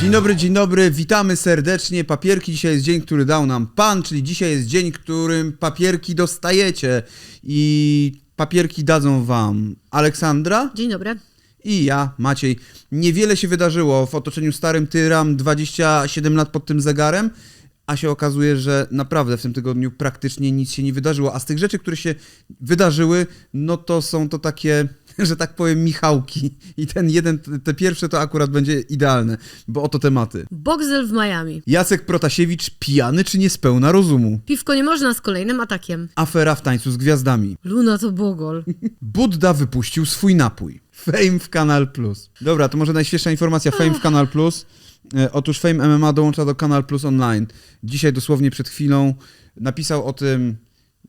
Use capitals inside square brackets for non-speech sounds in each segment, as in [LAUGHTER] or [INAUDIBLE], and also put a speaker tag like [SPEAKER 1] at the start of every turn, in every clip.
[SPEAKER 1] Dzień dobry, dzień dobry, witamy serdecznie. Papierki dzisiaj jest dzień, który dał nam Pan, czyli dzisiaj jest dzień, którym papierki dostajecie. I papierki dadzą Wam Aleksandra
[SPEAKER 2] Dzień dobry.
[SPEAKER 1] i ja, Maciej. Niewiele się wydarzyło w otoczeniu starym Tyram, 27 lat pod tym zegarem, a się okazuje, że naprawdę w tym tygodniu praktycznie nic się nie wydarzyło. A z tych rzeczy, które się wydarzyły, no to są to takie, [LAUGHS] że tak powiem, Michałki. I ten jeden, te pierwsze to akurat będzie idealne, bo oto tematy.
[SPEAKER 2] Boxel w Miami.
[SPEAKER 1] Jacek Protasiewicz pijany czy niespełna rozumu?
[SPEAKER 2] Piwko nie można z kolejnym atakiem.
[SPEAKER 1] Afera w tańcu z gwiazdami.
[SPEAKER 2] Luna to bogol. [LAUGHS]
[SPEAKER 1] Budda wypuścił swój napój. Fame w Kanal Plus. Dobra, to może najświeższa informacja. Fame w Kanal Plus. E, otóż Fame MMA dołącza do Kanal Plus Online. Dzisiaj dosłownie przed chwilą napisał o tym,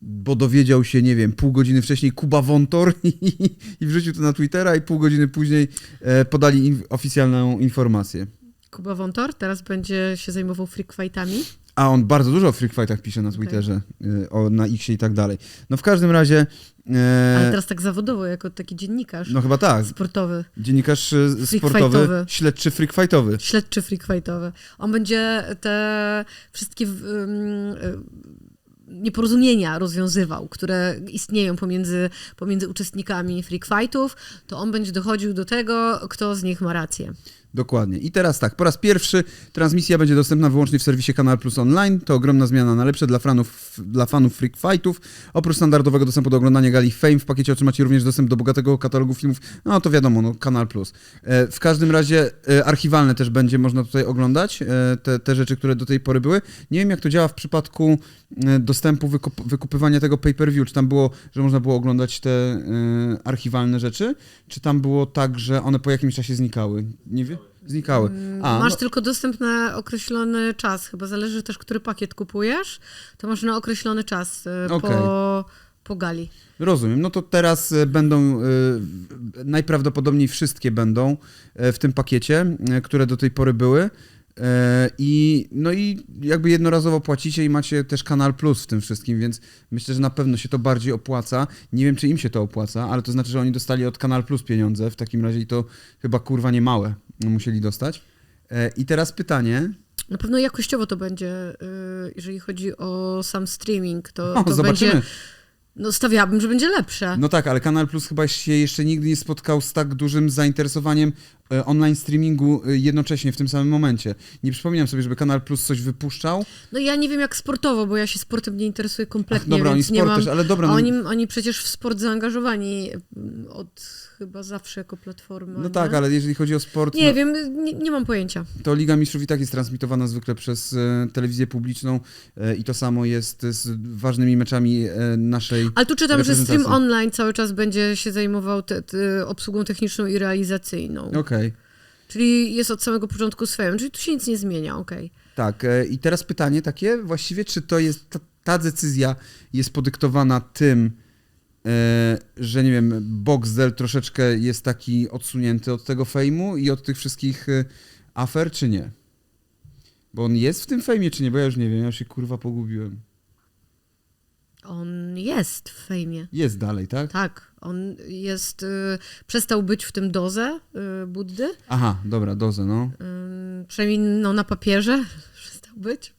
[SPEAKER 1] bo dowiedział się, nie wiem, pół godziny wcześniej Kuba Wontor [LAUGHS] i, i wrzucił to na Twittera i pół godziny później e, podali in, oficjalną informację.
[SPEAKER 2] Kuba Wontor teraz będzie się zajmował freak fightami.
[SPEAKER 1] A on bardzo dużo o freak fightach pisze na Twitterze, y, o, na Xie i tak dalej. No w każdym razie... e,
[SPEAKER 2] Ale teraz tak zawodowo, jako taki dziennikarz
[SPEAKER 1] No chyba tak.
[SPEAKER 2] sportowy.
[SPEAKER 1] Dziennikarz
[SPEAKER 2] Freak
[SPEAKER 1] sportowy, śledczy freak fightowy.
[SPEAKER 2] Śledczy freak fightowy. On będzie te wszystkie y, nieporozumienia rozwiązywał, które istnieją pomiędzy, pomiędzy uczestnikami freak fightów, to on będzie dochodził do tego, kto z nich ma rację.
[SPEAKER 1] Dokładnie. I teraz tak, po raz pierwszy transmisja będzie dostępna wyłącznie w serwisie Kanal Plus Online. To ogromna zmiana na lepsze dla fanów, dla fanów Freak Fightów. Oprócz standardowego dostępu do oglądania gali Fame w pakiecie otrzymacie również dostęp do bogatego katalogu filmów. No to wiadomo, no, Kanal Plus. E, w każdym razie e, archiwalne też będzie można tutaj oglądać, e, te, te rzeczy, które do tej pory były. Nie wiem, jak to działa w przypadku dostępu, wykup, wykupywania tego pay-per-view. Czy tam było, że można było oglądać te archiwalne rzeczy, czy tam było tak, że one po jakimś czasie znikały? Nie wiem. Znikały. A,
[SPEAKER 2] masz
[SPEAKER 1] no,
[SPEAKER 2] tylko dostęp na określony czas, chyba zależy też, który pakiet kupujesz, to masz na określony czas y,
[SPEAKER 1] Okej.
[SPEAKER 2] po, po gali.
[SPEAKER 1] rozumiem. No to teraz e, będą, e, najprawdopodobniej wszystkie będą e, w tym pakiecie, które do tej pory były. E, I no i jakby jednorazowo płacicie i macie też Kanal Plus w tym wszystkim, więc myślę, że na pewno się to bardziej opłaca. Nie wiem, czy im się to opłaca, ale to znaczy, że oni dostali od Kanal Plus pieniądze w takim razie i to chyba kurwa nie małe musieli dostać. E, I teraz pytanie,
[SPEAKER 2] Na pewno jakościowo to będzie, y, jeżeli chodzi o sam streaming, to,
[SPEAKER 1] o,
[SPEAKER 2] to
[SPEAKER 1] zobaczymy.
[SPEAKER 2] będzie, no stawiałabym, że będzie lepsze.
[SPEAKER 1] No tak, ale Kanal Plus chyba się jeszcze nigdy nie spotkał z tak dużym zainteresowaniem online streamingu e, jednocześnie w tym samym momencie. Nie przypominam sobie, żeby Kanal Plus coś wypuszczał.
[SPEAKER 2] No ja nie wiem jak sportowo, bo ja się sportem nie interesuję kompletnie,
[SPEAKER 1] Dobra, oni sport
[SPEAKER 2] mam...
[SPEAKER 1] też, ale dobra, no,
[SPEAKER 2] Oni, oni przecież w sport zaangażowani mm, od chyba zawsze jako platforma.
[SPEAKER 1] no
[SPEAKER 2] nie?
[SPEAKER 1] tak, ale jeżeli chodzi o sport,
[SPEAKER 2] Nie
[SPEAKER 1] no,
[SPEAKER 2] wiem, nie, nie mam pojęcia.
[SPEAKER 1] to Liga Mistrzów i tak jest transmitowana zwykle przez e, telewizję publiczną e, i to samo jest z ważnymi meczami e, naszej...
[SPEAKER 2] Ale tu czytam, że stream online cały czas będzie się zajmował te, te obsługą techniczną i realizacyjną.
[SPEAKER 1] Okej.
[SPEAKER 2] Czyli jest od samego początku swoim, czyli tu się nic nie zmienia, okej.
[SPEAKER 1] Tak, e, i teraz pytanie takie właściwie, czy to jest, ta, ta decyzja jest podyktowana tym, e, że nie wiem, Boxdel troszeczkę jest taki odsunięty od tego fejmu i od tych wszystkich e, afer, czy nie? Bo on jest w tym fejmie, czy nie? Bo ja już nie wiem, ja się kurwa pogubiłem.
[SPEAKER 2] On jest w fejmie.
[SPEAKER 1] Jest dalej, tak?
[SPEAKER 2] Tak, on jest, y, przestał być w tym dozę y, Buddy,
[SPEAKER 1] Aha, dobra, dozę, no.
[SPEAKER 2] y, przynajmniej no, na papierze [LAUGHS] przestał być,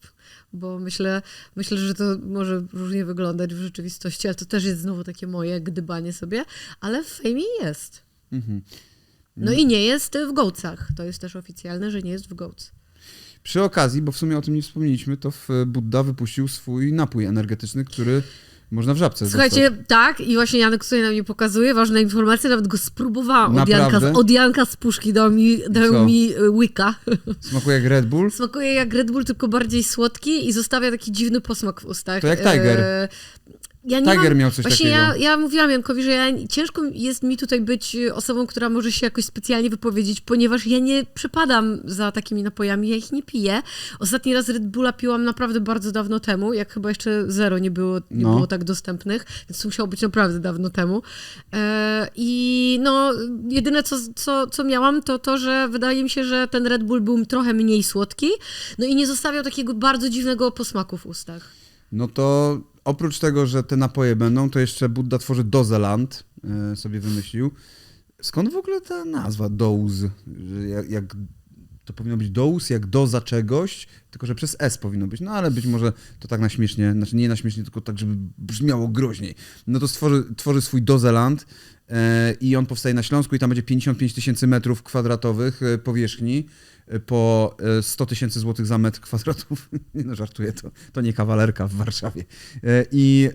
[SPEAKER 2] bo myślę, myślę, że to może różnie wyglądać w rzeczywistości, ale to też jest znowu takie moje gdybanie sobie, ale w fejmie jest.
[SPEAKER 1] Mhm.
[SPEAKER 2] No i nie jest w gołcach. To jest też oficjalne, że nie jest w gołc.
[SPEAKER 1] Przy okazji, bo w sumie o tym nie wspomnieliśmy, to w Budda wypuścił swój napój energetyczny, który można w żabce
[SPEAKER 2] Słuchajcie, tak, i właśnie Janek tutaj nam nie pokazuje, ważna informacja, nawet go spróbowałam od
[SPEAKER 1] Naprawdę?
[SPEAKER 2] Janka, od Janka z puszki, dał mi,
[SPEAKER 1] Co?
[SPEAKER 2] dał mi y, łyka. [LAUGHS]
[SPEAKER 1] Smakuje jak Red Bull.
[SPEAKER 2] Smakuje jak Red Bull, tylko bardziej słodki i zostawia taki dziwny posmak w ustach.
[SPEAKER 1] To jak Tiger.
[SPEAKER 2] E, Ja
[SPEAKER 1] Tiger
[SPEAKER 2] mam,
[SPEAKER 1] miał coś
[SPEAKER 2] Właśnie
[SPEAKER 1] takiego.
[SPEAKER 2] ja, ja mówiłam Jankowi, że ja, ciężko jest mi tutaj być osobą, która może się jakoś specjalnie wypowiedzieć, ponieważ ja nie przepadam za takimi napojami, ja ich nie piję. Ostatni raz Red Bulla piłam naprawdę bardzo dawno temu, jak chyba jeszcze zero nie było, nie
[SPEAKER 1] No.
[SPEAKER 2] było tak dostępnych, więc to musiało być naprawdę dawno temu. E, I no, jedyne co, co, co miałam, to to, że wydaje mi się, że ten Red Bull był trochę mniej słodki, no i nie zostawiał takiego bardzo dziwnego posmaku w ustach.
[SPEAKER 1] No to oprócz tego, że te napoje będą, to jeszcze Budda tworzy Dozeland, e, sobie wymyślił. Skąd w ogóle ta nazwa Doze? Jak, jak to powinno być dous jak doza czegoś, tylko że przez S powinno być. No ale być może to tak na śmiesznie, znaczy nie na śmiesznie, tylko tak, żeby brzmiało groźniej. No to stworzy, tworzy swój dozeland e, i on powstaje na Śląsku i tam będzie 55 tysięcy metrów kwadratowych e, powierzchni e, po e, 100 tysięcy złotych za metr kwadratów. [LAUGHS] No, żartuję, to, to nie kawalerka w Warszawie. I,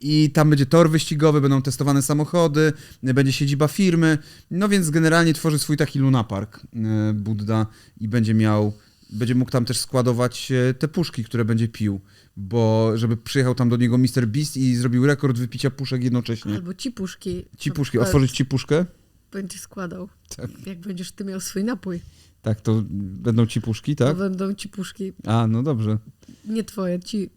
[SPEAKER 1] I tam będzie tor wyścigowy, będą testowane samochody, e, będzie siedziba firmy. No więc generalnie tworzy swój taki lunapark e, Budda i będzie miał, będzie mógł tam też składować e, te puszki, które będzie pił. Bo żeby przyjechał tam do niego Mr. Beast i zrobił rekord wypicia puszek jednocześnie.
[SPEAKER 2] Albo ci puszki.
[SPEAKER 1] Ci puszki,
[SPEAKER 2] przykład
[SPEAKER 1] otworzyć ci puszkę?
[SPEAKER 2] Będzie składał.
[SPEAKER 1] Tak.
[SPEAKER 2] Jak będziesz ty miał swój napój,
[SPEAKER 1] Tak, to będą ci puszki,
[SPEAKER 2] to
[SPEAKER 1] tak?
[SPEAKER 2] będą ci puszki.
[SPEAKER 1] A, no dobrze.
[SPEAKER 2] Nie twoje, ci,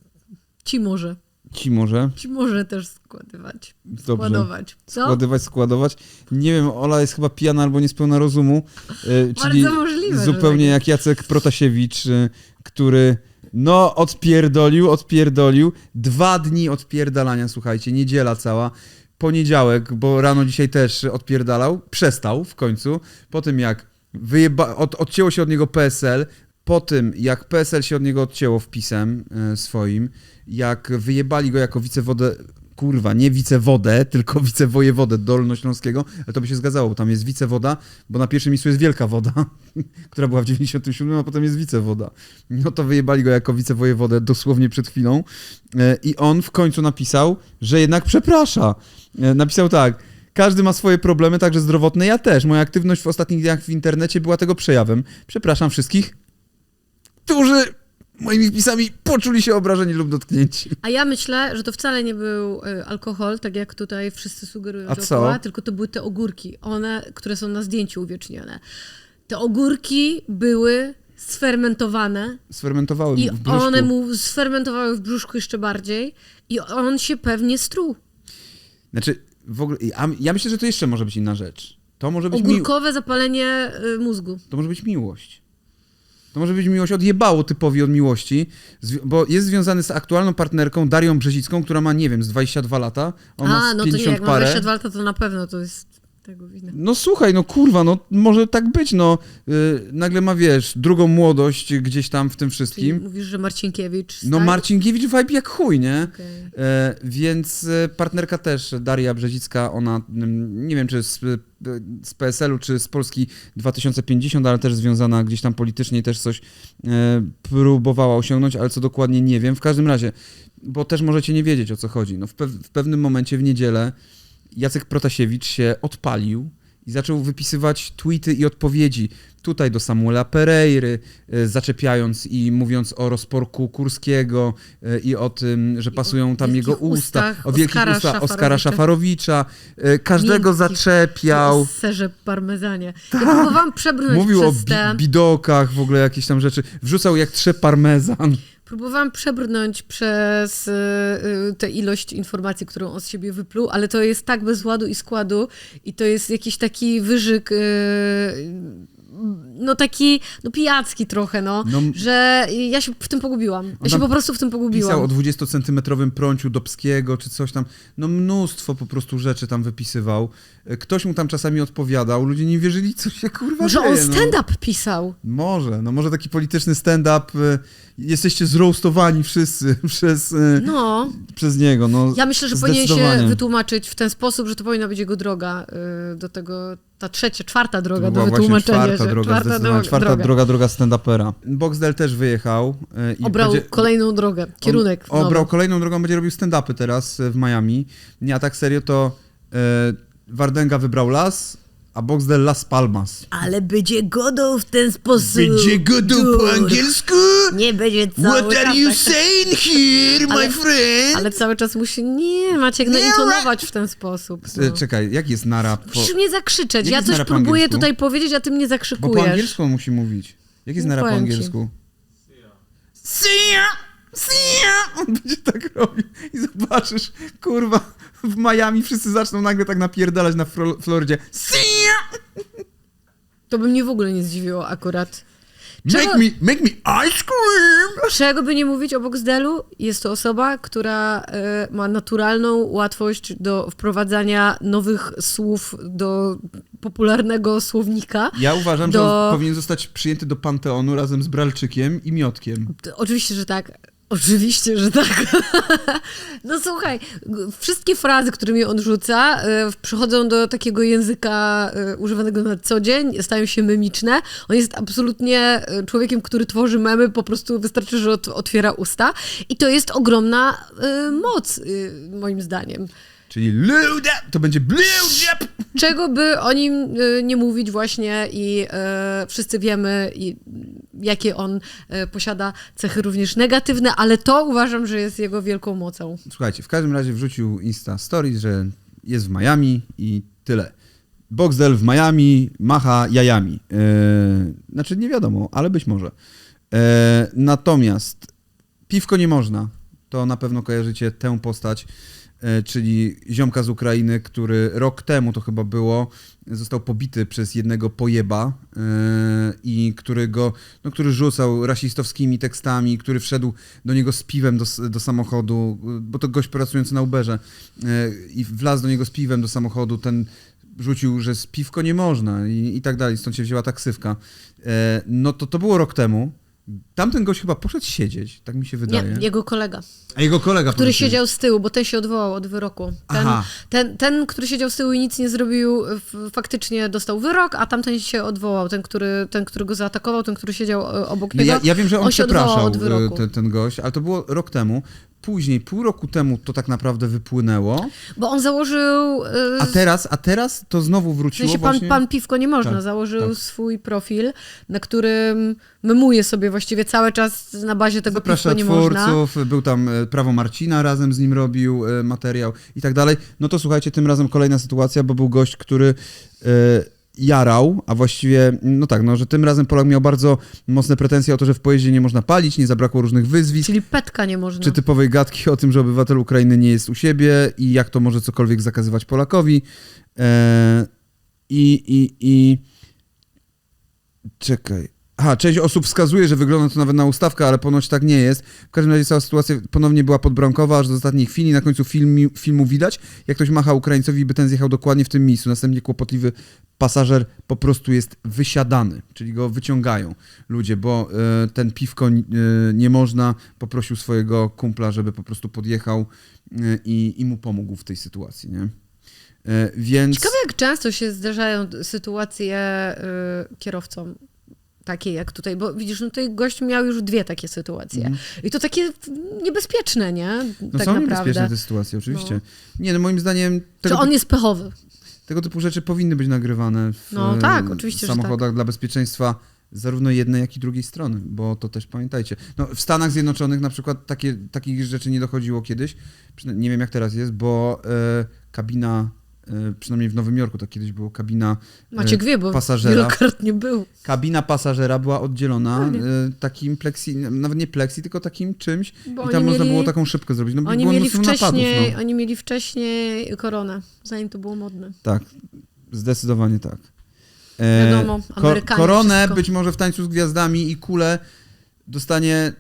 [SPEAKER 2] ci może.
[SPEAKER 1] Ci może.
[SPEAKER 2] Ci może też składywać.
[SPEAKER 1] Dobrze.
[SPEAKER 2] Składować. Co?
[SPEAKER 1] Składywać, składować. Nie wiem, Ola jest chyba pijana albo niespełna rozumu. e, czyli
[SPEAKER 2] Bardzo możliwe,
[SPEAKER 1] zupełnie
[SPEAKER 2] tak
[SPEAKER 1] jak Jacek Protasiewicz, e, który no odpierdolił, odpierdolił. Dwa dni odpierdalania, słuchajcie, niedziela cała. Poniedziałek, bo rano dzisiaj też odpierdalał, przestał w końcu. Po tym jak wyjeba- od, odcięło się od niego PSL, po tym jak PSL się od niego odcięło wpisem e, swoim, jak wyjebali go jako wicewodę, kurwa, nie wicewodę, [LAUGHS] tylko wicewojewodę Dolnośląskiego, ale to by się zgadzało, bo tam jest wicewoda, bo na pierwszym miejscu jest Wielka Woda, [LAUGHS] która była w 97, a potem jest wicewoda. No to wyjebali go jako wicewojewodę dosłownie przed chwilą e, i on w końcu napisał, że jednak przeprasza. E, Napisał tak, każdy ma swoje problemy, także zdrowotne, ja też. Moja aktywność w ostatnich dniach w internecie była tego przejawem. Przepraszam wszystkich, którzy moimi wpisami poczuli się obrażeni lub dotknięci.
[SPEAKER 2] A ja myślę, że to wcale nie był y, alkohol, tak jak tutaj wszyscy sugerują
[SPEAKER 1] A
[SPEAKER 2] dookoła,
[SPEAKER 1] co?
[SPEAKER 2] tylko to były te ogórki, one, które są na zdjęciu uwiecznione. Te ogórki były sfermentowane
[SPEAKER 1] Sfermentowały
[SPEAKER 2] i
[SPEAKER 1] mu w brzuszku.
[SPEAKER 2] one mu sfermentowały w brzuszku jeszcze bardziej i on się pewnie struł.
[SPEAKER 1] Znaczy, w ogóle, ja, ja myślę, że to jeszcze może być inna rzecz. To może być, mi,
[SPEAKER 2] Ogórkowe zapalenie y, mózgu.
[SPEAKER 1] to może być miłość. To może być miłość odjebało typowi od miłości, bo jest związany z aktualną partnerką Darią Brzezicką, która ma, nie wiem, z 22 lata, on ma
[SPEAKER 2] A, no to nie,
[SPEAKER 1] 50
[SPEAKER 2] jak ma
[SPEAKER 1] parę.
[SPEAKER 2] 22 lata, to na pewno to jest tego wina.
[SPEAKER 1] No słuchaj, no kurwa, no może tak być, no. Yy, nagle ma, wiesz, drugą młodość gdzieś tam w tym
[SPEAKER 2] Czyli
[SPEAKER 1] wszystkim.
[SPEAKER 2] mówisz, że Marcinkiewicz...
[SPEAKER 1] No
[SPEAKER 2] tak?
[SPEAKER 1] Marcinkiewicz vibe jak chuj, nie?
[SPEAKER 2] Okej.
[SPEAKER 1] E, więc e, partnerka też, Daria Brzezicka, ona, mm, nie wiem czy z, e, z PSL-u, czy z Polski 2050, ale też związana gdzieś tam politycznie i też coś e, próbowała osiągnąć, ale co dokładnie nie wiem. W każdym razie, bo też możecie nie wiedzieć o co chodzi. No, w, pew- w pewnym momencie w niedzielę Jacek Protasiewicz się odpalił i zaczął wypisywać tweety i odpowiedzi tutaj do Samuela Pereiry, e, zaczepiając i mówiąc o rozporku Kurskiego e, i o tym, że
[SPEAKER 2] o
[SPEAKER 1] pasują tam jego usta,
[SPEAKER 2] ustach
[SPEAKER 1] o wielkich
[SPEAKER 2] Oskara
[SPEAKER 1] ustach Oskara
[SPEAKER 2] Szafarowicza.
[SPEAKER 1] Szafarowicza. E, Każdego
[SPEAKER 2] Miękkich.
[SPEAKER 1] zaczepiał.
[SPEAKER 2] O serze parmezanie. Ja próbowałam przebrnąć
[SPEAKER 1] Mówił o
[SPEAKER 2] przez
[SPEAKER 1] bi-
[SPEAKER 2] te...
[SPEAKER 1] bidokach, w ogóle jakieś tam rzeczy. Wrzucał jak trze parmezan.
[SPEAKER 2] Próbowałam przebrnąć przez y, y, tę ilość informacji, którą on z siebie wypluł, ale to jest tak bez ładu i składu i to jest jakiś taki wyżyk, y, no taki, no pijacki trochę, no,
[SPEAKER 1] No,
[SPEAKER 2] że ja się w tym pogubiłam. Ja się po prostu w tym
[SPEAKER 1] Pisał
[SPEAKER 2] pogubiłam.
[SPEAKER 1] o 20-centymetrowym prąciu Dobskiego, czy coś tam. No mnóstwo po prostu rzeczy tam wypisywał. Ktoś mu tam czasami odpowiadał, ludzie nie wierzyli, co się kurwa
[SPEAKER 2] Może
[SPEAKER 1] dzieje.
[SPEAKER 2] on
[SPEAKER 1] no.
[SPEAKER 2] stand-up pisał.
[SPEAKER 1] Może, no może taki polityczny stand-up. e, Jesteście zroastowani wszyscy [LAUGHS] przez, e,
[SPEAKER 2] No,
[SPEAKER 1] przez niego. No,
[SPEAKER 2] ja myślę, że powinien się wytłumaczyć w ten sposób, że to powinna być jego droga y, do tego, ta trzecia, czwarta
[SPEAKER 1] To
[SPEAKER 2] droga do wytłumaczenia
[SPEAKER 1] czwarta
[SPEAKER 2] się.
[SPEAKER 1] droga,
[SPEAKER 2] czwarta droga,
[SPEAKER 1] czwarta
[SPEAKER 2] droga.
[SPEAKER 1] droga, droga stand-upera. Boxdel też wyjechał. e, I
[SPEAKER 2] Obrał
[SPEAKER 1] będzie-
[SPEAKER 2] kolejną drogę, kierunek
[SPEAKER 1] On, obrał kolejną drogą, będzie robił stand-upy teraz e, w Miami. Nie, a tak serio to e, Wardenga wybrał las, a Boxdel Las Palmas.
[SPEAKER 2] Ale będzie godą w ten sposób. Dur. Nie będzie cały czas tak-
[SPEAKER 1] saying here,
[SPEAKER 2] Ale-
[SPEAKER 1] friend?
[SPEAKER 2] Ale cały czas musi, nie, Maciek, no intonować w ten sposób.
[SPEAKER 1] E,
[SPEAKER 2] No.
[SPEAKER 1] Czekaj, jak jest nara po...
[SPEAKER 2] Musisz mnie zakrzyczeć.
[SPEAKER 1] Jak
[SPEAKER 2] Ja coś próbuję
[SPEAKER 1] angielsku?
[SPEAKER 2] tutaj powiedzieć, a ty mnie
[SPEAKER 1] Bo po
[SPEAKER 2] zakrzykujesz.
[SPEAKER 1] angielsku musi mówić. Jak jest
[SPEAKER 2] Nie
[SPEAKER 1] nara po
[SPEAKER 2] powiem ci.
[SPEAKER 1] angielsku? See ya! See ya! On będzie tak robił i zobaczysz, kurwa, w Miami wszyscy zaczną nagle tak napierdalać na Fro- Florydzie. See ya!
[SPEAKER 2] To by mnie w ogóle nie zdziwiło akurat. Czego-
[SPEAKER 1] Make me, make me ice cream!
[SPEAKER 2] Czego by nie mówić o Boxdelu, jest to osoba, która e, ma naturalną łatwość do wprowadzania nowych słów do popularnego słownika.
[SPEAKER 1] Ja uważam, że
[SPEAKER 2] Do-
[SPEAKER 1] on powinien zostać przyjęty do Panteonu razem z Bralczykiem i Miotkiem.
[SPEAKER 2] Oczywiście, że tak. Oczywiście, że tak. [LAUGHS] No słuchaj, wszystkie frazy, którymi on rzuca, e, przychodzą do takiego języka e, używanego na co dzień, stają się memiczne. On jest absolutnie e, człowiekiem, który tworzy memy, po prostu wystarczy, że ot- otwiera usta. I to jest ogromna moc, moim zdaniem.
[SPEAKER 1] Czyli Luda, to będzie Jab!
[SPEAKER 2] Czego by o nim e, nie mówić właśnie i e, wszyscy wiemy, i, jakie on e, posiada cechy również negatywne, ale to uważam, że jest jego wielką mocą.
[SPEAKER 1] Słuchajcie, w każdym razie wrzucił Insta Stories, że jest w Miami i tyle. Boxdel w Miami macha jajami. Eee, znaczy nie wiadomo, ale być może. Eee, natomiast piwko nie można. To na pewno kojarzycie tę postać, e, czyli ziomka z Ukrainy, który rok temu to chyba było, został pobity przez jednego pojeba e, i który go, no, który rzucał rasistowskimi tekstami, który wszedł do niego z piwem do, do samochodu, e, bo to gość pracujący na Uberze e, i wlazł do niego z piwem do samochodu, ten rzucił, że z piwko nie można i, i tak dalej, stąd się wzięła taksywka. E, no to to było rok temu. Tamten gość chyba poszedł siedzieć, tak mi się wydaje.
[SPEAKER 2] Nie, jego kolega,
[SPEAKER 1] A jego kolega
[SPEAKER 2] który siedział z tyłu, bo ten się odwołał od wyroku. Ten, ten, ten, który siedział z tyłu i nic nie zrobił, faktycznie dostał wyrok, a tamten się odwołał. Ten, który, ten, który go zaatakował, ten, który siedział e, obok
[SPEAKER 1] No
[SPEAKER 2] niego.
[SPEAKER 1] ja, ja wiem, że on,
[SPEAKER 2] on
[SPEAKER 1] przepraszał
[SPEAKER 2] od wyroku.
[SPEAKER 1] e, ten, ten gość, ale to było rok temu. Później, pół roku temu to tak naprawdę wypłynęło,
[SPEAKER 2] Bo on założył. e,
[SPEAKER 1] a teraz, a teraz to znowu
[SPEAKER 2] W
[SPEAKER 1] wróciło
[SPEAKER 2] sensie pan,
[SPEAKER 1] właśnie...
[SPEAKER 2] pan Piwko nie można.
[SPEAKER 1] Tak,
[SPEAKER 2] Założył
[SPEAKER 1] tak.
[SPEAKER 2] swój profil, na którym memuje sobie właściwie cały czas na bazie tego
[SPEAKER 1] Zaprasza
[SPEAKER 2] Piwko nie można.
[SPEAKER 1] twórców, był tam e, Prawo Marcina, razem z nim robił e, materiał i tak dalej. No to słuchajcie, tym razem kolejna sytuacja, bo był gość, który e, jarał, a właściwie, no tak, no, że tym razem Polak miał bardzo mocne pretensje o to, że w pojeździe nie można palić, nie zabrakło różnych wyzwisk,
[SPEAKER 2] Czyli petka nie można.
[SPEAKER 1] czy typowej gadki o tym, że obywatel Ukrainy nie jest u siebie i jak to może cokolwiek zakazywać Polakowi. E, I, i, i... Czekaj. Aha, część osób wskazuje, że wygląda to nawet na ustawkę, ale ponoć tak nie jest. W każdym razie cała sytuacja ponownie była podbramkowa, aż do ostatniej chwili. Na końcu filmi, filmu widać, jak ktoś macha Ukraińcowi, by ten zjechał dokładnie w tym miejscu. Następnie kłopotliwy pasażer po prostu jest wysiadany, czyli go wyciągają ludzie, bo e, ten piwko e, nie można. Poprosił swojego kumpla, żeby po prostu podjechał e, i, mu pomógł w tej sytuacji, nie? Więc...
[SPEAKER 2] Ciekawe, jak często się zdarzają sytuacje y, kierowcom. Takie jak tutaj, bo widzisz, no tutaj gość miał już dwie takie sytuacje. I to takie niebezpieczne, nie?
[SPEAKER 1] No
[SPEAKER 2] tak
[SPEAKER 1] są
[SPEAKER 2] naprawdę.
[SPEAKER 1] niebezpieczne te sytuacje, oczywiście. Nie, no moim zdaniem
[SPEAKER 2] Czy
[SPEAKER 1] tego,
[SPEAKER 2] on jest pechowy?
[SPEAKER 1] tego typu rzeczy powinny być nagrywane w
[SPEAKER 2] No tak, oczywiście, że
[SPEAKER 1] samochodach dla bezpieczeństwa zarówno jednej, jak i drugiej strony, bo to też pamiętajcie. No, w Stanach Zjednoczonych na przykład takie, takich rzeczy nie dochodziło kiedyś, nie wiem jak teraz jest, bo e, kabina, przynajmniej w Nowym Jorku tak kiedyś było, kabina
[SPEAKER 2] Maciek
[SPEAKER 1] e,
[SPEAKER 2] wie, bo
[SPEAKER 1] pasażera.
[SPEAKER 2] wielokrotnie był.
[SPEAKER 1] Kabina pasażera była oddzielona
[SPEAKER 2] Fajnie.
[SPEAKER 1] e, takim pleksi, nawet nie pleksi, tylko takim czymś
[SPEAKER 2] Bo
[SPEAKER 1] i tam można
[SPEAKER 2] mieli-
[SPEAKER 1] było taką szybkę zrobić. No,
[SPEAKER 2] Oni mieli,
[SPEAKER 1] mnóstwo napadów,
[SPEAKER 2] wcześniej,
[SPEAKER 1] no.
[SPEAKER 2] oni mieli wcześniej koronę, zanim to było modne.
[SPEAKER 1] Tak, zdecydowanie tak. E,
[SPEAKER 2] Wiadomo, Amerykanie
[SPEAKER 1] Koronę
[SPEAKER 2] wszystko.
[SPEAKER 1] być może w Tańcu z Gwiazdami i kulę dostanie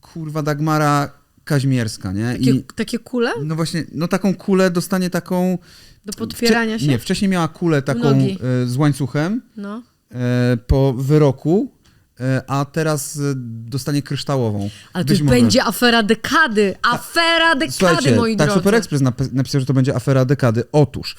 [SPEAKER 1] kurwa Dagmara Kaźmierska, nie?
[SPEAKER 2] Takie,
[SPEAKER 1] I
[SPEAKER 2] takie kule
[SPEAKER 1] no właśnie, no taką kulę dostanie taką...
[SPEAKER 2] do podpierania się?
[SPEAKER 1] Nie, wcześniej miała kulę taką
[SPEAKER 2] Nogi.
[SPEAKER 1] e, z łańcuchem
[SPEAKER 2] No.
[SPEAKER 1] e, po wyroku, e, a teraz dostanie kryształową.
[SPEAKER 2] Ale to będzie afera dekady. Afera dekady,
[SPEAKER 1] Słuchajcie,
[SPEAKER 2] moi
[SPEAKER 1] tak
[SPEAKER 2] drodzy.
[SPEAKER 1] Super Express nap- napisał, że to będzie afera dekady. Otóż,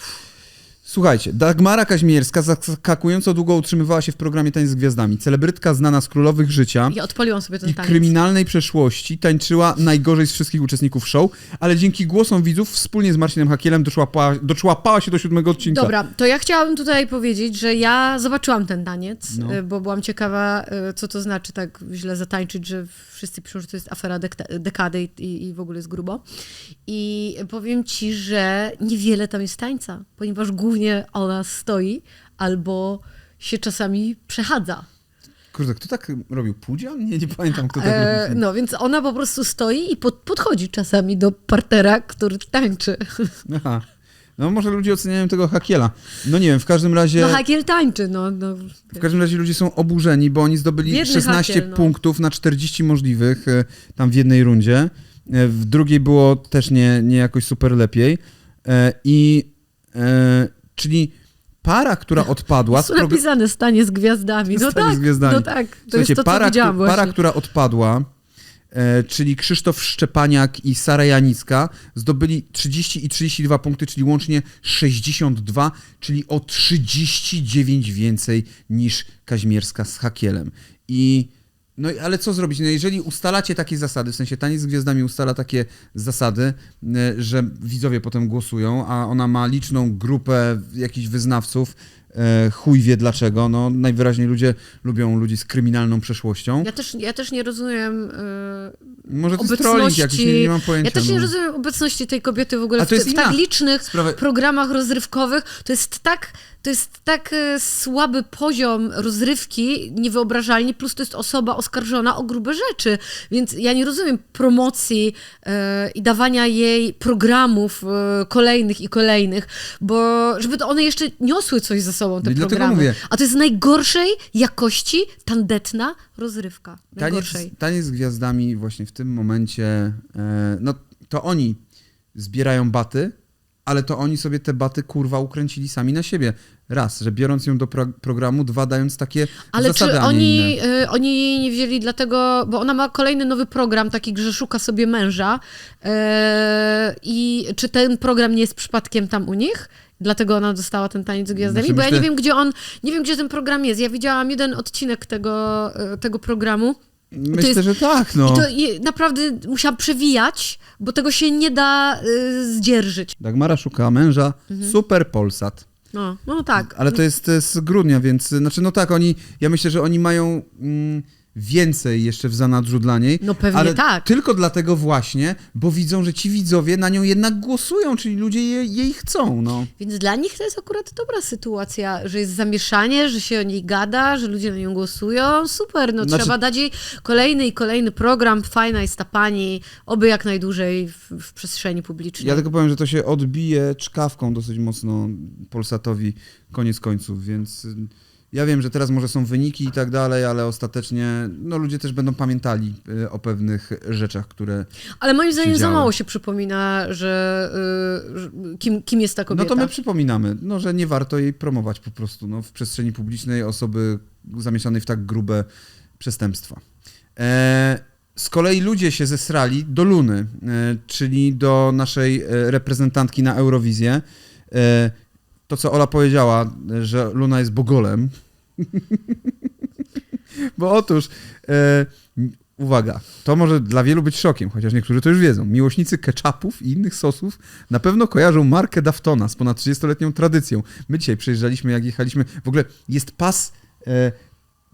[SPEAKER 1] słuchajcie, Dagmara Kaźmierska zaskakująco długo utrzymywała się w programie Tańc z Gwiazdami. Celebrytka znana z królowych życia
[SPEAKER 2] Ja odpaliłam sobie ten
[SPEAKER 1] i
[SPEAKER 2] taniec.
[SPEAKER 1] kryminalnej przeszłości tańczyła najgorzej z wszystkich uczestników show, ale dzięki głosom widzów wspólnie z Marcinem Hakielem doczłapała, doczłapała się do siódmego odcinka.
[SPEAKER 2] Dobra, to ja chciałabym tutaj powiedzieć, że ja zobaczyłam ten taniec,
[SPEAKER 1] No.
[SPEAKER 2] y, bo byłam ciekawa, y, co to znaczy tak źle zatańczyć, że wszyscy piszą, że to jest afera dek- dekady i, i w ogóle jest grubo. I powiem ci, że niewiele tam jest tańca, ponieważ głównie ona stoi albo się czasami przechadza.
[SPEAKER 1] Kurde, kto tak robił? Pudzian? Nie, nie pamiętam, kto tak
[SPEAKER 2] E,
[SPEAKER 1] robił.
[SPEAKER 2] no więc ona po prostu stoi i pod, podchodzi czasami do partera, który tańczy.
[SPEAKER 1] Aha. No może ludzie oceniają tego Hakiela. No nie wiem, w każdym razie...
[SPEAKER 2] No Hakiel tańczy, no. no.
[SPEAKER 1] W każdym razie ludzie są oburzeni, bo oni zdobyli
[SPEAKER 2] Biedny
[SPEAKER 1] 16
[SPEAKER 2] Hakiel, no.
[SPEAKER 1] punktów na 40 możliwych e, tam w jednej rundzie. E, W drugiej było też nie, nie jakoś super lepiej. I czyli para, która odpadła...
[SPEAKER 2] Są napisane stanie z gwiazdami. No
[SPEAKER 1] Stanie
[SPEAKER 2] tak,
[SPEAKER 1] z gwiazdami.
[SPEAKER 2] no tak. To
[SPEAKER 1] Słuchajcie,
[SPEAKER 2] jest to, co
[SPEAKER 1] para, któ- para,
[SPEAKER 2] właśnie.
[SPEAKER 1] która odpadła, e, czyli Krzysztof Szczepaniak i Sara Janicka, zdobyli 30 i 32 punkty, czyli łącznie 62, czyli o 39 więcej niż Kaźmierska z Hakielem. I no ale co zrobić? No jeżeli ustalacie takie zasady, w sensie Taniec z Gwiazdami ustala takie zasady, e, że widzowie potem głosują, a ona ma liczną grupę jakichś wyznawców, e, chuj wie dlaczego, no najwyraźniej ludzie lubią ludzi z kryminalną przeszłością.
[SPEAKER 2] Ja też, ja też nie rozumiem y,
[SPEAKER 1] Może to
[SPEAKER 2] obecności...
[SPEAKER 1] trolling jakiś, nie, nie mam pojęcia.
[SPEAKER 2] Ja też nie
[SPEAKER 1] no.
[SPEAKER 2] rozumiem obecności tej kobiety w ogóle w, w tak licznych programach rozrywkowych. To jest tak, to jest tak e, słaby poziom rozrywki, niewyobrażalnie, plus to jest osoba oskarżona o grube rzeczy. Więc ja nie rozumiem promocji e, i dawania jej programów e, kolejnych i kolejnych, bo żeby to one jeszcze niosły coś ze sobą, te
[SPEAKER 1] No i
[SPEAKER 2] programy.
[SPEAKER 1] mówię.
[SPEAKER 2] A to jest najgorszej jakości tandetna rozrywka.
[SPEAKER 1] Taniec,
[SPEAKER 2] Najgorszej.
[SPEAKER 1] taniec z gwiazdami właśnie w tym momencie, e, no to oni zbierają baty, ale to oni sobie te baty kurwa ukręcili sami na siebie. Raz, że biorąc ją do pro programu, dwa, dając takie
[SPEAKER 2] Ale
[SPEAKER 1] zasady,
[SPEAKER 2] czy oni, y, oni jej nie wzięli dlatego, bo ona ma kolejny nowy program, taki, że szuka sobie męża e, i czy ten program nie jest przypadkiem tam u nich? Dlatego ona dostała ten taniec z gwiazdami,
[SPEAKER 1] Znaczy,
[SPEAKER 2] bo ja
[SPEAKER 1] myślę-
[SPEAKER 2] nie wiem, gdzie on, nie wiem, gdzie ten program jest. Ja widziałam jeden odcinek tego, e, tego programu.
[SPEAKER 1] Myślę,
[SPEAKER 2] jest-
[SPEAKER 1] że tak, no.
[SPEAKER 2] I to je, naprawdę musiałam przewijać, bo tego się nie da y, zdzierżyć.
[SPEAKER 1] Dagmara szuka męża,
[SPEAKER 2] Mhm.
[SPEAKER 1] super Polsat.
[SPEAKER 2] No, no tak.
[SPEAKER 1] Ale to jest z grudnia, więc, znaczy no tak, oni, ja myślę, że oni mają mm, więcej jeszcze w zanadrzu dla niej.
[SPEAKER 2] No pewnie
[SPEAKER 1] ale
[SPEAKER 2] tak.
[SPEAKER 1] tylko dlatego właśnie, bo widzą, że ci widzowie na nią jednak głosują, czyli ludzie je, jej chcą, no.
[SPEAKER 2] Więc dla nich to jest akurat dobra sytuacja, że jest zamieszanie, że się o niej gada, że ludzie na nią głosują. Super, no
[SPEAKER 1] Znaczy-
[SPEAKER 2] trzeba dać jej kolejny i kolejny program. Fajna jest ta pani, oby jak najdłużej w, w przestrzeni publicznej.
[SPEAKER 1] Ja tylko powiem, że to się odbije czkawką dosyć mocno Polsatowi koniec końców, więc ja wiem, że teraz może są wyniki i tak dalej, ale ostatecznie no, ludzie też będą pamiętali y, o pewnych rzeczach, które...
[SPEAKER 2] Ale moim zdaniem za mało się przypomina, że, y, że kim, kim jest ta kobieta.
[SPEAKER 1] No to my przypominamy, no, że nie warto jej promować po prostu no, w przestrzeni publicznej osoby zamieszanej w tak grube przestępstwa. E, z kolei ludzie się zesrali do Luny, e, czyli do naszej e, reprezentantki na Eurowizję. E, to, co Ola powiedziała, że Luna jest bogolem. [LAUGHS] Bo otóż, e, uwaga, to może dla wielu być szokiem, chociaż niektórzy to już wiedzą. Miłośnicy ketchupów i innych sosów na pewno kojarzą markę Daftona z ponad 30-letnią tradycją. My dzisiaj przejeżdżaliśmy, jak jechaliśmy, w ogóle jest pas... E,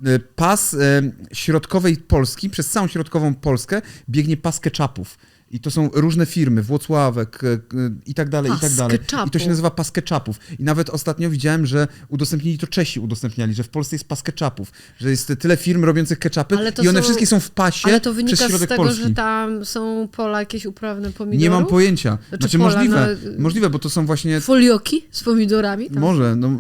[SPEAKER 1] e, Pas e, środkowej Polski, przez całą środkową Polskę biegnie pas ketchupów. I to są różne firmy, Włocławek e, e, i tak dalej, i tak dalej. I to się nazywa pas ketchupów. I nawet ostatnio widziałem, że udostępnili to Czesi udostępniali, że w Polsce jest pas ketchupów, że jest tyle firm robiących ketchupy i one
[SPEAKER 2] są-
[SPEAKER 1] wszystkie są w pasie
[SPEAKER 2] Ale to
[SPEAKER 1] przez
[SPEAKER 2] wynika z
[SPEAKER 1] środek
[SPEAKER 2] tego,
[SPEAKER 1] Polski.
[SPEAKER 2] że tam są pola jakieś uprawne pomidorów?
[SPEAKER 1] Nie mam pojęcia.
[SPEAKER 2] Znaczy
[SPEAKER 1] Znaczy
[SPEAKER 2] pola,
[SPEAKER 1] możliwe,
[SPEAKER 2] no,
[SPEAKER 1] możliwe, bo to są właśnie
[SPEAKER 2] Folioki z pomidorami? Tam
[SPEAKER 1] Może, no,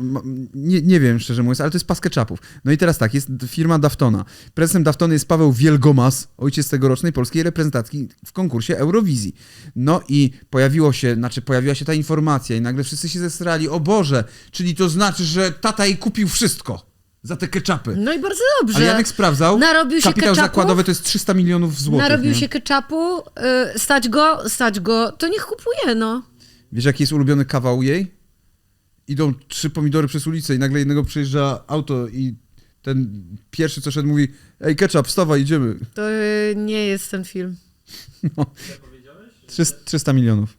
[SPEAKER 1] nie, nie wiem szczerze mówiąc, ale to jest pas ketchupów. No i teraz tak, jest firma Daftona. Prezesem Daftony jest Paweł Wielgomas, ojciec tegorocznej polskiej reprezentacji w konkursie Eurowizji. No i pojawiło się, znaczy pojawiła się ta informacja i nagle wszyscy się zesrali, o Boże, czyli to znaczy, że tata jej kupił wszystko za te ketchupy.
[SPEAKER 2] No i bardzo dobrze.
[SPEAKER 1] Ale Janek sprawdzał,
[SPEAKER 2] Narobił się
[SPEAKER 1] kapitał
[SPEAKER 2] ketchupów?
[SPEAKER 1] zakładowy to jest 300 milionów złotych.
[SPEAKER 2] Narobił
[SPEAKER 1] nie?
[SPEAKER 2] się ketchupu, y, stać go, stać go, to niech kupuje, no.
[SPEAKER 1] Wiesz, jaki jest ulubiony kawał jej? Idą trzy pomidory przez ulicę i nagle jednego przejeżdża auto i ten pierwszy, co szedł, mówi ej, ketchup, wstawaj, idziemy.
[SPEAKER 2] To y, nie jest ten film.
[SPEAKER 1] Trzysta- 300 milionów.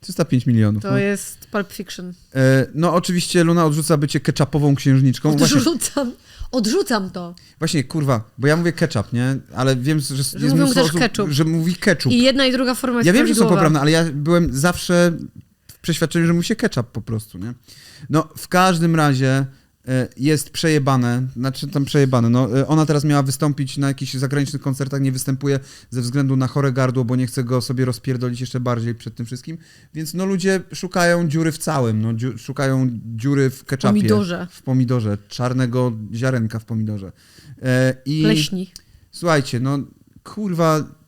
[SPEAKER 1] 305 milionów.
[SPEAKER 2] To
[SPEAKER 1] No.
[SPEAKER 2] jest Pulp Fiction.
[SPEAKER 1] E, no oczywiście Luna odrzuca bycie ketchupową księżniczką. Właśnie,
[SPEAKER 2] Odrzucam, odrzucam to.
[SPEAKER 1] właśnie, kurwa, bo ja mówię ketchup, nie? Ale wiem, że, jest
[SPEAKER 2] mówią
[SPEAKER 1] mnóstwo
[SPEAKER 2] też
[SPEAKER 1] osób,
[SPEAKER 2] ketchup.
[SPEAKER 1] że mówi ketchup.
[SPEAKER 2] I jedna i druga forma jest
[SPEAKER 1] Ja wiem, że są poprawne, ale ja byłem zawsze w przeświadczeniu, że mówi się ketchup po prostu, nie? No, w każdym razie jest przejebane, znaczy tam przejebane, no e, ona teraz miała wystąpić na jakichś zagranicznych koncertach, nie występuje ze względu na chore gardło, bo nie chce go sobie rozpierdolić jeszcze bardziej przed tym wszystkim, więc no ludzie szukają dziury w całym, no dziu, szukają dziury w ketchupie.
[SPEAKER 2] Pomidorze.
[SPEAKER 1] W pomidorze, czarnego ziarenka w pomidorze. E, i
[SPEAKER 2] Pleśni.
[SPEAKER 1] Słuchajcie, no kurwa.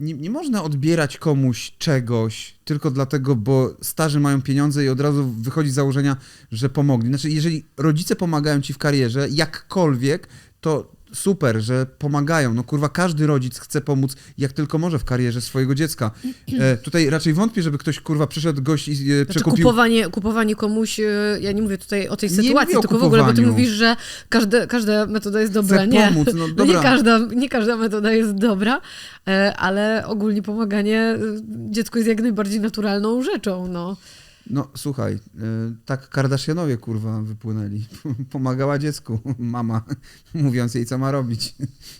[SPEAKER 1] Nie, nie można odbierać komuś czegoś tylko dlatego, bo starzy mają pieniądze i od razu wychodzi z założenia, że pomogli. Znaczy, jeżeli rodzice pomagają ci w karierze, jakkolwiek, to super, że pomagają. No kurwa, każdy rodzic chce pomóc jak tylko może w karierze swojego dziecka. [CLEARS THROAT] E, tutaj raczej wątpię, żeby ktoś kurwa przyszedł gość i e,
[SPEAKER 2] Znaczy
[SPEAKER 1] przekupił.
[SPEAKER 2] kupowanie, kupowanie komuś, e, ja nie mówię tutaj o tej
[SPEAKER 1] Nie
[SPEAKER 2] sytuacji, tylko w ogóle, bo ty mówisz, że każde, każda metoda jest dobra.
[SPEAKER 1] Chcę
[SPEAKER 2] nie.
[SPEAKER 1] pomóc, no
[SPEAKER 2] No [LAUGHS] nie,
[SPEAKER 1] dobra.
[SPEAKER 2] każda, nie każda metoda jest dobra, e, ale ogólnie pomaganie e, dziecku jest jak najbardziej naturalną rzeczą. No.
[SPEAKER 1] No słuchaj, y, tak Kardashianowie kurwa wypłynęli. [LAUGHS] Pomagała dziecku [LAUGHS] mama, [LAUGHS] mówiąc jej co ma robić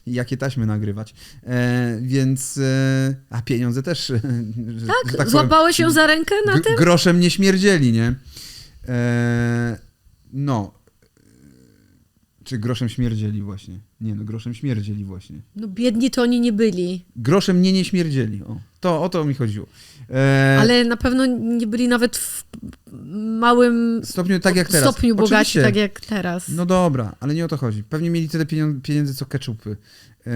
[SPEAKER 1] jakie taśmy nagrywać. E, więc, e, a pieniądze też. że-
[SPEAKER 2] Tak,
[SPEAKER 1] że powiem,
[SPEAKER 2] złapałeś ją za rękę na tym?
[SPEAKER 1] Groszem nie śmierdzieli, nie? E, no. Czy groszem śmierdzieli właśnie? Nie, no groszem śmierdzieli właśnie.
[SPEAKER 2] No biedni to oni nie byli,
[SPEAKER 1] Groszem nie nie śmierdzieli. O, to o to mi chodziło. E,
[SPEAKER 2] ale na pewno nie byli nawet w małym
[SPEAKER 1] stopniu tak jak teraz.
[SPEAKER 2] stopniu bogaci,
[SPEAKER 1] Oczywiście.
[SPEAKER 2] tak jak teraz.
[SPEAKER 1] No dobra, ale nie o to chodzi. Pewnie mieli tyle pieniędzy co keczupy. Eee,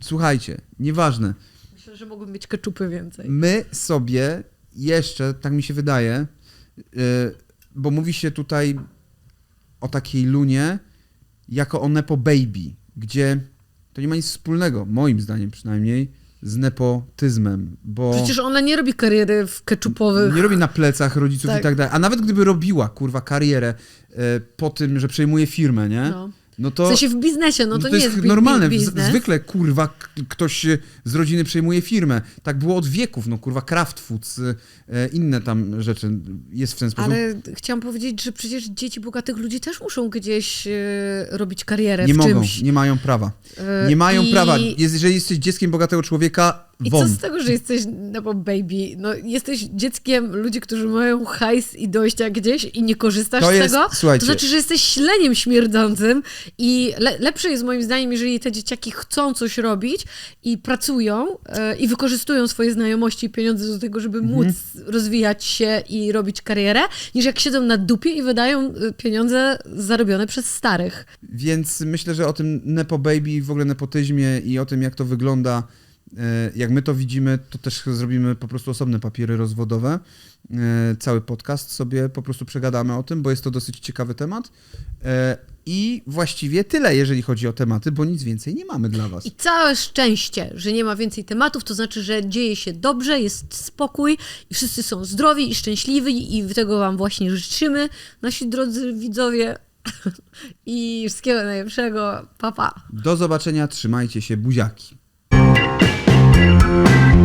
[SPEAKER 1] słuchajcie, nieważne.
[SPEAKER 2] Myślę, że mogły mieć keczupy więcej.
[SPEAKER 1] My sobie jeszcze, tak mi się wydaje, e, bo mówi się tutaj o takiej lunie jako o Nepo Baby, gdzie to nie ma nic wspólnego, moim zdaniem przynajmniej, z nepotyzmem, bo...
[SPEAKER 2] Przecież ona nie robi kariery w keczupowych.
[SPEAKER 1] Nie robi na plecach rodziców
[SPEAKER 2] Tak.
[SPEAKER 1] i tak dalej. A nawet gdyby robiła, kurwa, karierę e, po tym, że przejmuje firmę, nie?
[SPEAKER 2] No.
[SPEAKER 1] No to...
[SPEAKER 2] W sensie w biznesie, no to, nie jest, bi-
[SPEAKER 1] normalne.
[SPEAKER 2] biznes.
[SPEAKER 1] Zwykle, kurwa, ktoś e, z rodziny przejmuje firmę. Tak było od wieków, no kurwa, Kraft Foods, e, inne tam rzeczy. Jest w ten sposób.
[SPEAKER 2] Ale chciałam powiedzieć, że przecież dzieci bogatych ludzi też muszą gdzieś e, robić karierę
[SPEAKER 1] nie
[SPEAKER 2] w
[SPEAKER 1] mogą,
[SPEAKER 2] czymś.
[SPEAKER 1] nie mają prawa. Nie mają
[SPEAKER 2] i...
[SPEAKER 1] prawa. Jest, jeżeli jesteś dzieckiem bogatego człowieka,
[SPEAKER 2] I
[SPEAKER 1] won.
[SPEAKER 2] co z tego, że jesteś no baby? No, jesteś dzieckiem ludzi, którzy mają hajs i dojścia gdzieś i nie korzystasz
[SPEAKER 1] To
[SPEAKER 2] z
[SPEAKER 1] jest-
[SPEAKER 2] tego.
[SPEAKER 1] słuchajcie.
[SPEAKER 2] To znaczy, że jesteś śleniem śmierdzącym i le, lepsze jest moim zdaniem, jeżeli te dzieciaki chcą coś robić i pracują e, i wykorzystują swoje znajomości i pieniądze do tego, żeby
[SPEAKER 1] Mhm.
[SPEAKER 2] móc rozwijać się i robić karierę, niż jak siedzą na dupie i wydają e, pieniądze zarobione przez starych.
[SPEAKER 1] Więc myślę, że o tym Nepo Baby w ogóle nepotyzmie i o tym, jak to wygląda, jak my to widzimy, to też zrobimy po prostu osobne papiery rozwodowe. E, Cały podcast sobie po prostu przegadamy o tym, bo jest to dosyć ciekawy temat. E, I właściwie tyle, jeżeli chodzi o tematy, bo nic więcej nie mamy dla Was.
[SPEAKER 2] I całe szczęście, że nie ma więcej tematów, to znaczy, że dzieje się dobrze, jest spokój i wszyscy są zdrowi i szczęśliwi i tego Wam właśnie życzymy, nasi drodzy widzowie. [LAUGHS] I wszystkiego najlepszego. Pa, pa.
[SPEAKER 1] Do zobaczenia, trzymajcie się, buziaki. Música